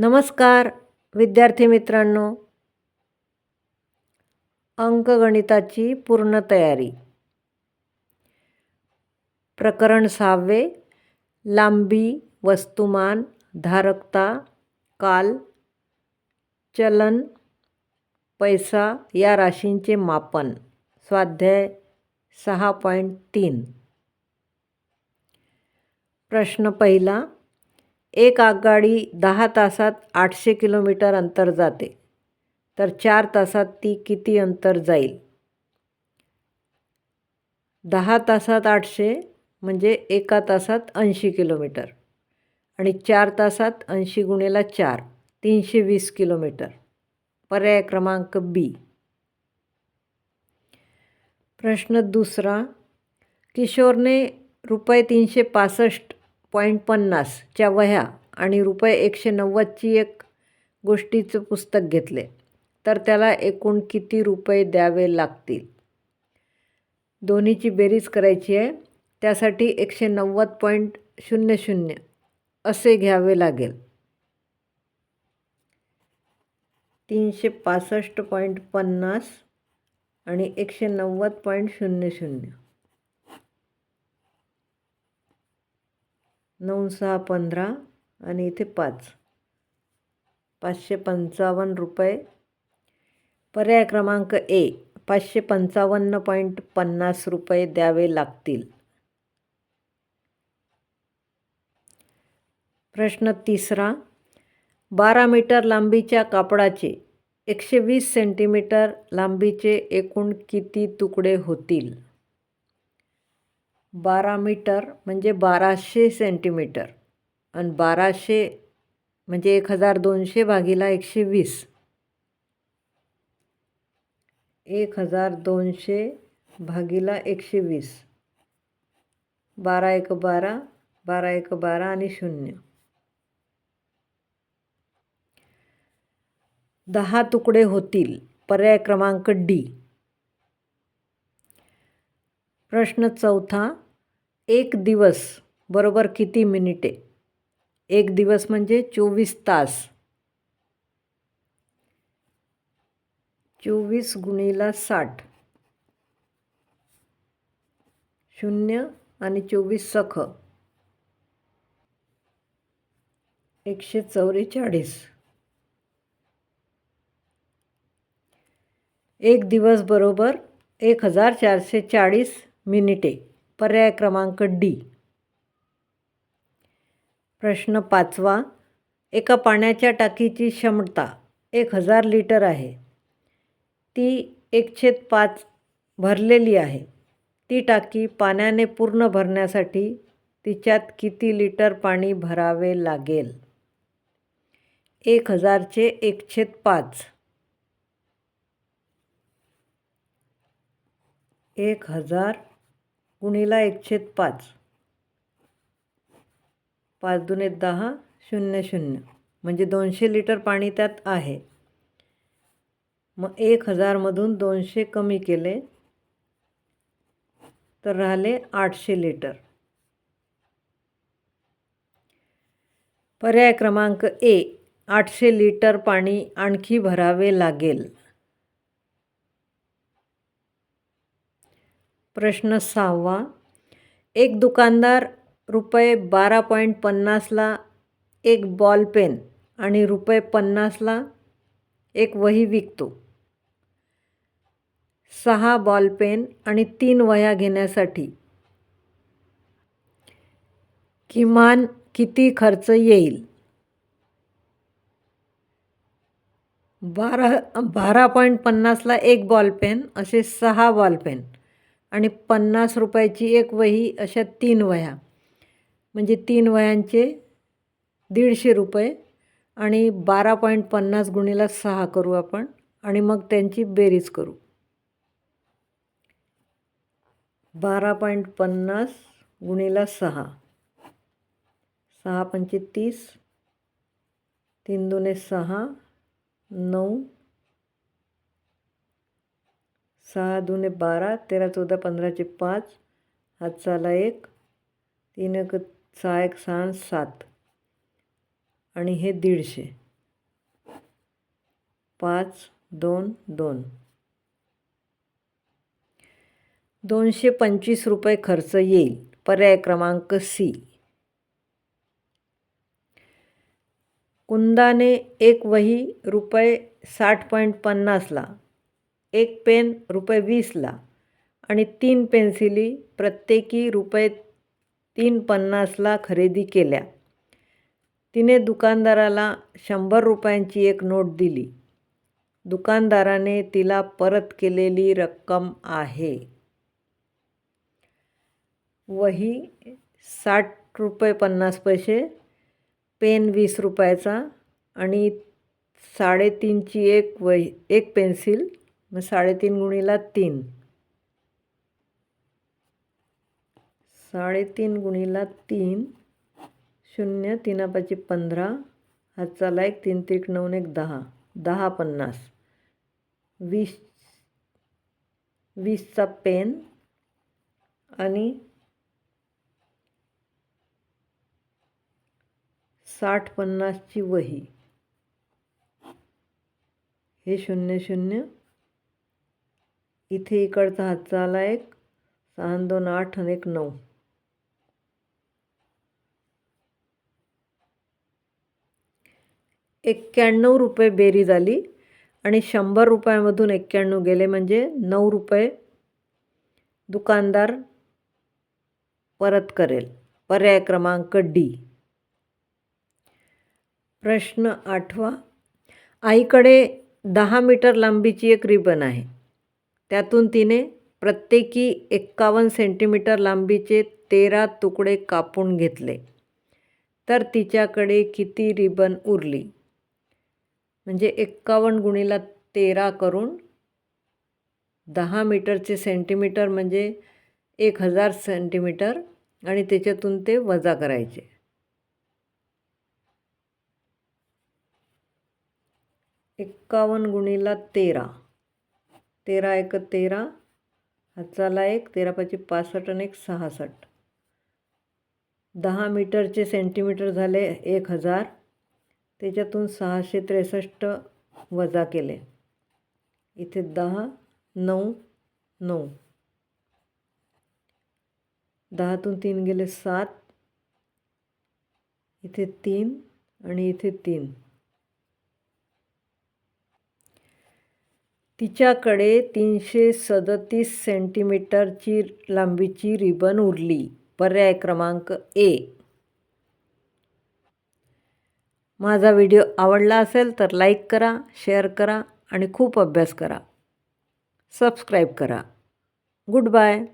नमस्कार विद्यार्थी मित्रांनो. अंकगणिताची पूर्ण तयारी. प्रकरण सहावे लांबी वस्तुमान धारकता काल चलन पैसा या राशींचे मापन. स्वाध्याय सहा पॉईंट तीन. प्रश्न पहिला एक आगगाडी दहा तासात आठशे किलोमीटर अंतर जाते. तर चार तासात ती किती अंतर जाईल? दहा तासात आठशे म्हणजे एका तासात ऐंशी किलोमीटर आणि चार तासात ऐंशी गुणेला चार तीनशे वीस किलोमीटर. पर्याय क्रमांक बी प्रश्न दुसरा. किशोरने रुपये तीनशे पासष्ट पॉईंट पन्नासच्या वह्या आणि रुपये एकशे नव्वदची एक गोष्टीचं पुस्तक घेतले. तर त्याला एकूण किती रुपये द्यावे लागतील? दोन्हीची बेरीज करायची आहे. त्यासाठी एकशे नव्वद पॉईंट शून्य शून्य असे घ्यावे लागेल. तीनशे पासष्ट पॉईंट पन्नास आणि एकशे नव्वद पॉईंट शून्य शून्य. नऊ सहा पंधरा आणि इथे पाच. पाचशे पंचावन्न रुपये. पर्याय क्रमांक ए पाचशे पंचावन्न पॉईंट पन्नास रुपये द्यावे लागतील. प्रश्न तिसरा बारा मीटर लांबीच्या कापडाचे एकशे वीस सेंटीमीटर लांबीचे एकूण किती तुकडे होतील? बारा मीटर म्हणजे बाराशे सेंटीमीटर आणि बाराशे म्हणजे एक हजार दोनशे भागीला एकशे वीस. एक हजार दोनशे भागीला एकशे वीस. बारा एक बारा बारा एक बारा आणि शून्य. दहा तुकडे होतील पर्याय क्रमांक डी. प्रश्न चौथा एक दिवस बरोबर किती मिनिटे? एक दिवस म्हणजे चोवीस तास. चोवीस गुणीला साठ. शून्य आणि चोवीस सख. एकशे चौवेचाळीस एक दिवस बरोबर एक हजार चारशे चाळीस. मिनिटे. पर्याय क्रमांक डी. प्रश्न पाचवा. एका पाण्याच्या टाकीची क्षमता एक हजार लिटर आहे. ती एकशे पाच भरलेली आहे. ती टाकी पाण्याने पूर्ण भरण्यासाठी तिच्यात किती लिटर पाणी भरावे लागेल? एक हजारचे एकशे पाच. एक हजार गुणीला एकशेत पाच. पाच दुने दहा शून्य शून्य. म्हणजे दोनशे लिटर पाणी त्यात आहे. मग एक हजारमधून दोनशे कमी केले तर राहिले आठशे लिटर. पर्याय क्रमांक ए आठशे लिटर पाणी आणखी भरावे लागेल. प्रश्न सहावा. एक दुकानदार रुपये बारा पॉईंट पन्नासला एक बॉल पेन आणि रुपये पन्नासला एक वही विकतो. सहा बॉल पेन आणि तीन वह्या घेण्यासाठी किमान किती खर्च येईल? बारा बारा पॉईंट पन्नासला एक बॉल पेन असे सहा बॉल पेन. आणि पन्नास रुपयाची एक वही अशा तीन वह्या. म्हणजे तीन वह्यांचे दीडशे रुपये आणि बारा पॉईंट पन्नास गुणीला सहा करू आपण आणि मग त्यांची बेरीज करू. बारा पॉईंट पन्नास गुणीला सहा. सहा पंचे तीस तीन दोने सहा नऊ सहा दुने बारा तेरा चौदा पंधराचे पाच हातचाला एक तीन एक सहा एक सहा सात आणि हे दीडशे. पाच दोन दोन. दोनशे पंचवीस रुपये खर्च येईल. पर्याय क्रमांक सी. कुंदाने एक वही रुपये साठ पॉईंट पन्नासला एक पेन रुपये वीसला आणि तीन पेन्सिली प्रत्येकी रुपये तीन पन्नासला खरेदी केल्या. तिने दुकानदाराला शंभर रुपयांची एक नोट दिली. दुकानदाराने तिला परत केलेली रक्कम आहे. वही साठ रुपये पन्नास पैसे पेन वीस रुपयाचा आणि साडेतीनची एक वही एक पेन्सिल मग साडेतीन गुणीला तीन. साडेतीन गुणीला तीन शून्य तीनापाची पंधरा हातचाला एक तीन त्रिक नऊ एक दहा. दहा पन्नास. वीस वीसचा पेन आणि साठ पन्नासची वही. हे शून्य शून्य. इथे इकडचा हातचा आला एक सहा दोन आठ आणि एक नऊ. एक्क्याण्णव रुपये बेरीज आली आणि शंभर रुपयामधून एक्क्याण्णव गेले म्हणजे नऊ रुपये दुकानदार परत करेल. पर्याय क्रमांक डी. प्रश्न आठवा. आईकडे दहा मीटर लांबीची एक रिबन आहे. त्यातून तिने प्रत्येकी एक्कावन्न सेंटीमीटर लांबीचे तेरा तुकडे कापून घेतले. तर तिच्याकडे किती रिबन उरली? म्हणजे एक्कावन्न गुणीला तेरा करून दहा मीटरचे सेंटीमीटर म्हणजे एक हजार सेंटीमीटर आणि त्याच्यातून ते वजा करायचे. एक्कावन्न गुणीला तेरा. तेरा एक तेरा हाताला एक तेरा पाचशे पासष्ट आणि एक सहासष्ट. दहा मीटरचे सेंटीमीटर झाले एक हजार. त्याच्यातून सहाशे त्रेसष्ट वजा केले. इथे दहा नऊ नऊ. दहातून तीन गेले सात. इथे तीन आणि इथे तीन. तिच्याकडे तीनशे सदतीस सेंटीमीटरची लांबीची रिबन उरली. पर्याय क्रमांक ए. माझा व्हिडिओ आवडला असेल तर लाईक करा शेअर करा आणि खूप अभ्यास करा. सबस्क्राईब करा. Good bye.